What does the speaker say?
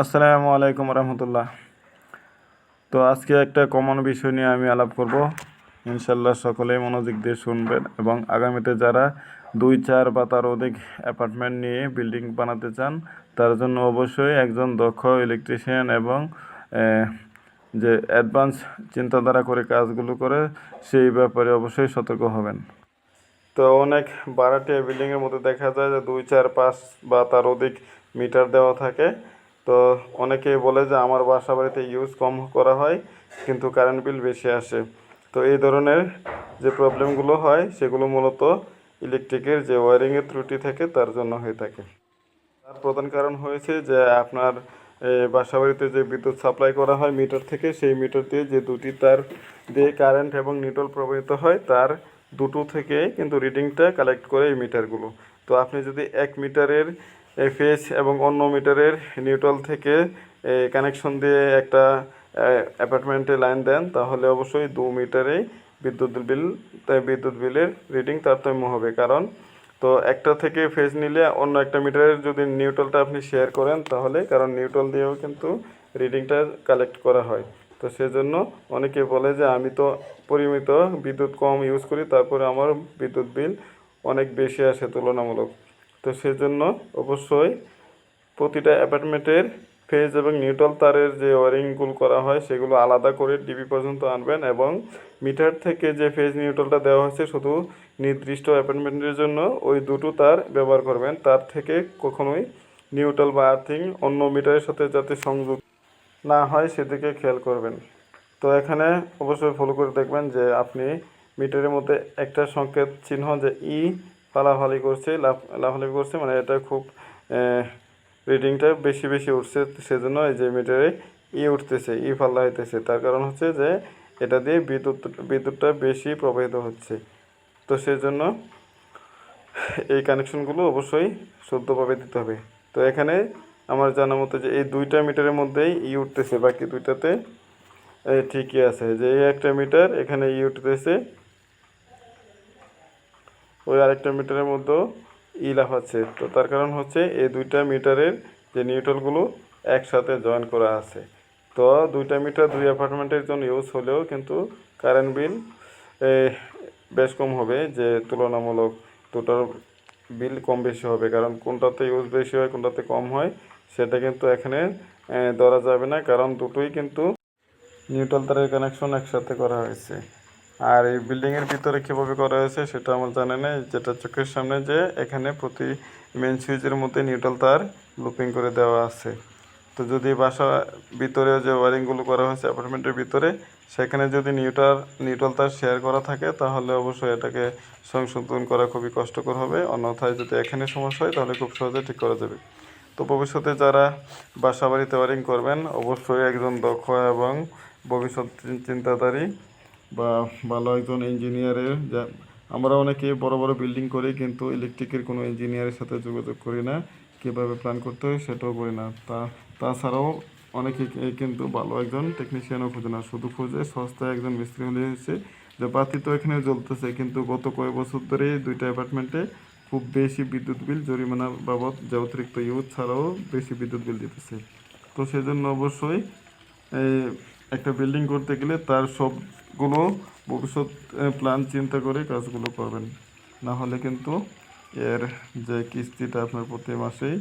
আসসালামু আলাইকুম রহমতুল্লাহ। তো আজকে একটা কমন বিষয় নিয়ে আমি আলাপ করব। ইনশাল্লাহ সকলেই মনোযোগ দিয়ে শুনবেন এবং আগামীতে যারা দুই, চার বা তার অধিক অ্যাপার্টমেন্ট নিয়ে বিল্ডিং বানাতে চান, তার জন্য অবশ্যই একজন দক্ষ ইলেকট্রিশিয়ান এবং যে অ্যাডভান্স চিন্তাধারা করে কাজগুলো করে, সেই ব্যাপারে অবশ্যই সতর্ক হবেন। তো অনেক বারাটিয়া বিল্ডিংয়ের মধ্যে দেখা যায় যে দুই, চার, পাঁচ বা তার অধিক মিটার দেওয়া থাকে। তো অনেকেই বলে যে আমার বাসা বাড়িতে ইউজ কম করা হয়, কিন্তু কারেন্ট বিল বেশি আসে। তো এই ধরনের যে প্রবলেমগুলো হয়, সেগুলো মূলত ইলেকট্রিকের যে ওয়ারিংয়ের ত্রুটি থাকে, তার জন্য হয়ে থাকে। তার প্রধান কারণ হয়েছে যে আপনার বাসা বাড়িতে যে বিদ্যুৎ সাপ্লাই করা হয় মিটার থেকে, সেই মিটার দিয়ে যে দুটি তার দিয়ে কারেন্ট এবং নিউট্রাল প্রবাহিত হয়, তার দুটো থেকে কিন্তু রিডিংটা কালেক্ট করে এই মিটারগুলো তো আপনি যদি এক মিটারের ফেস এবং অন্য মিটারের নিউট্রাল থেকে কানেকশন দিয়ে একটা অ্যাপার্টমেন্টে লাইন দেন, তাহলে অবশ্যই দু মিটারেই বিদ্যুৎ বিল বিদ্যুৎ বিলের রিডিং তারতম্য হবে। কারণ, তো একটা থেকে ফেজ নিলে অন্য একটা মিটারের যদি নিউট্রালটা আপনি শেয়ার করেন, তাহলে, কারণ নিউট্রাল দিয়েও কিন্তু রিডিংটা কালেক্ট করা হয়। তো সেজন্য অনেকে বলে যে, আমি তো পরিমিত বিদ্যুৎ কম ইউজ করি, তারপরে আমার বিদ্যুৎ বিল অনেক বেশি আসে তুলনামূলক। তো সেজন্য অবশ্যই প্রতিটা অ্যাপার্টমেন্টের ফেজ এবং নিউট্রাল তারের যে ওয়ারিংগুলো করা হয়, সেগুলো আলাদা করে ডিবি পর্যন্ত আনবেন এবং মিটার থেকে যে ফেজ নিউট্রালটা দেওয়া হয়েছে শুধু নির্দিষ্ট অ্যাপার্টমেন্টের জন্য ওই দুটো তার ব্যবহার করবেন। তার থেকে কখনোই নিউট্রাল বা আর্থিং অন্য মিটারের সাথে যাতে সংযোগ না হয়, সেদিকে খেয়াল করবেন। তো এখানে অবশ্যই ফলো করে দেখবেন যে আপনি মিটারের মধ্যে একটা সংকেত চিহ্ন যে ই ফালাফালি করছে, লাফ, লাফালাফি করছে মানে এটা খুব রিডিংটা বেশি বেশি উঠছে, সেজন্য এই যে মিটারে ই উঠতেছে, ই ফাল্লা হইতেছে। তার কারণ হচ্ছে যে এটা দিয়ে বিদ্যুৎ, বিদ্যুৎটা বেশি প্রবাহিত হচ্ছে। তো সেজন্য এই কানেকশনগুলো অবশ্যই শুদ্ধভাবে দিতে হবে। তো এখানে আমার জানা মতো যে এই দুইটা মিটারের মধ্যেই ই উঠতেছে, বাকি দুইটাতে ঠিকই আছে। যে এই একটা মিটার এখানে ই উঠতেছে ওই আরেকটা মিটারের মধ্যেও ই আছে। তো তার কারণ হচ্ছে এই দুইটা মিটারের যে নিউট্রালগুলো একসাথে জয়েন করা আছে। তো দুইটা মিটার দুই অ্যাপার্টমেন্টের জন্য ইউজ হলেও কিন্তু কারেন্ট বিল বেশ কম হবে যে তুলনামূলক দুটোর বিল কম বেশি হবে। কারণ কোনটাতে ইউজ বেশি হয়, কোনটাতে কম হয়, সেটা কিন্তু এখানে ধরা যাবে না। কারণ দুটোই কিন্তু নিউট্রাল তারের কানেকশন একসাথে করা হয়েছে। আর এই বিল্ডিংয়ের ভিতরে কীভাবে করা হয়েছে সেটা আমার জানা নেই। যেটা চোখের সামনে যে এখানে প্রতি মেন সুইচের মধ্যে নিউট্রাল তার লুপিং করে দেওয়া আছে। তো যদি বাসা ভিতরে যে ওয়ারিংগুলো করা হয়েছে অ্যাপার্টমেন্টের ভিতরে, সেখানে যদি নিউট্রাল নিউট্রাল তার শেয়ার করা থাকে, তাহলে অবশ্যই এটাকে সংশোধন করা খুবই কষ্টকর হবে। অন্যথায় যদি এখানে সমস্যা হয়, তাহলে খুব সহজে ঠিক করা যাবে। তো ভবিষ্যতে যারা বাসা বাড়িতে ওয়ারিং করবেন, অবশ্যই একজন দক্ষ এবং ভবিষ্যৎ চিন- চিন্তাধারী বা ভালো একজন ইঞ্জিনিয়ারের যা, আমরা অনেকে বড় বড় বিল্ডিং করি কিন্তু ইলেকট্রিকের কোনো ইঞ্জিনিয়ারের সাথে যোগাযোগ করি না, কীভাবে প্ল্যান করতে হয় সেটাও করি না। তা, তাছাড়াও অনেকে কিন্তু ভালো একজন টেকনিশিয়ানও খুঁজে না, শুধু খুঁজে সস্তায় একজন মিস্ত্রি হলে হয়েছে যে বাতি তো এখানে জ্বলতেছে, কিন্তু গত কয়েক বছর ধরে দুইটা অ্যাপার্টমেন্টে খুব বেশি বিদ্যুৎ বিল, জরিমানা বাবদ যে অতিরিক্ত ইউজ ছাড়াও বেশি বিদ্যুৎ বিল দিতেছে। তো সেজন্য অবশ্যই একটা বিল্ডিং করতে গেলে তার সবগুলো ভবিষ্যৎ প্ল্যান চিন্তা করে কাজগুলো করবেন না হলে কিন্তু এর যে কিস্তিটা আপনার প্রতি মাসেই